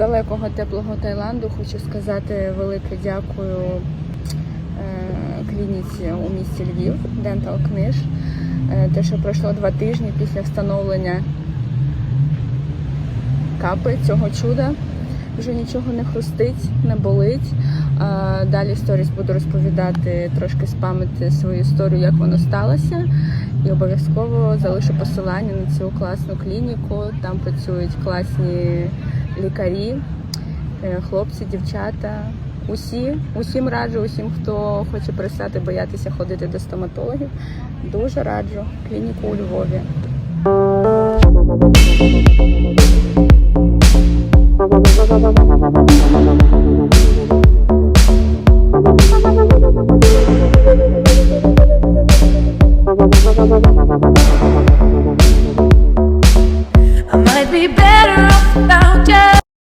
далекого теплого Таїланду хочу сказати велике дякую е, клініці у місті Львів, Dental Книж. Е, Те, що пройшло два тижні після встановлення капи цього чуда. Вже нічого не хрустить, не болить. Далі сторіс буду розповідати трошки з пам'яті свою історію, як воно сталося. І обов'язково залишу посилання на цю класну клініку. Там працюють класні лікарі, е, хлопці, дівчата. Усі, усім раджу, усім, хто хоче перестати боятися ходити до стоматологів. Дуже раджу клініку у Львові. Thank you. be better off without you.